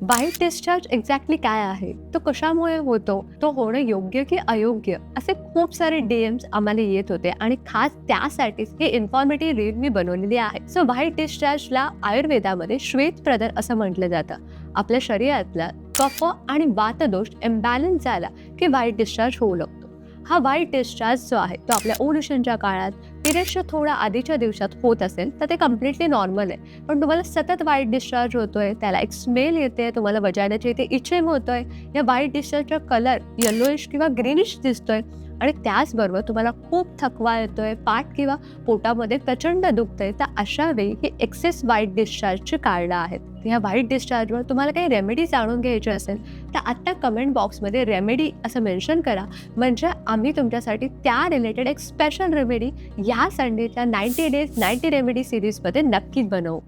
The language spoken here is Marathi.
वाईट डिस्चार्ज एक्झॅक्टली काय आहे? तो कशामुळे होतो? तो होणं योग्य की अयोग्य? असे खूप सारे डीएम्स आम्हाला येत होते आणि खास त्यासाठीच हे इन्फॉर्मेटिव्ह रील मी बनवलेली आहे. सो व्हाईट डिस्चार्जला आयुर्वेदामध्ये श्वेत प्रदर असं म्हटलं जातं. आपल्या शरीरातला कफ आणि वातदोष इम्बॅलन्स झाला की व्हाईट डिस्चार्ज होऊ लागतो. हा व्हाईट डिस्चार्ज जो आहे तो आपल्या ओल्युशनच्या काळात पिरियडच्या थोडा आधीच्या दिवसात होत असेल तर ते कम्प्लिटली नॉर्मल आहे. पण तुम्हाला सतत वाईट डिस्चार्ज होतोय त्याला एक स्मेल येते तुम्हाला वजायनाच्या इथे होतो होतोय. या वाईट डिस्चार्जचा कलर येलोइश किंवा ग्रीनिश दिसतोय. आणि त्याचबरोबर तुम्हाला खूप थकवा येतोय पाठ किंवा पोटामध्ये प्रचंड दुखतंय तर अशा वेळी ही एक्सेस वाईट डिस्चार्जची कारणं आहेत. ह्या वाईट डिस्चार्जवर तुम्हाला काही रेमेडी जाणून घ्यायची असेल तर आत्ता कमेंट बॉक्समध्ये रेमेडी असं मेन्शन करा. म्हणजे आम्ही तुमच्यासाठी त्या रिलेटेड एक स्पेशल रेमेडी या संडेच्या नाईन्टी डेज नाईन्टी रेमेडी सिरीजमध्ये नक्कीच बनवू.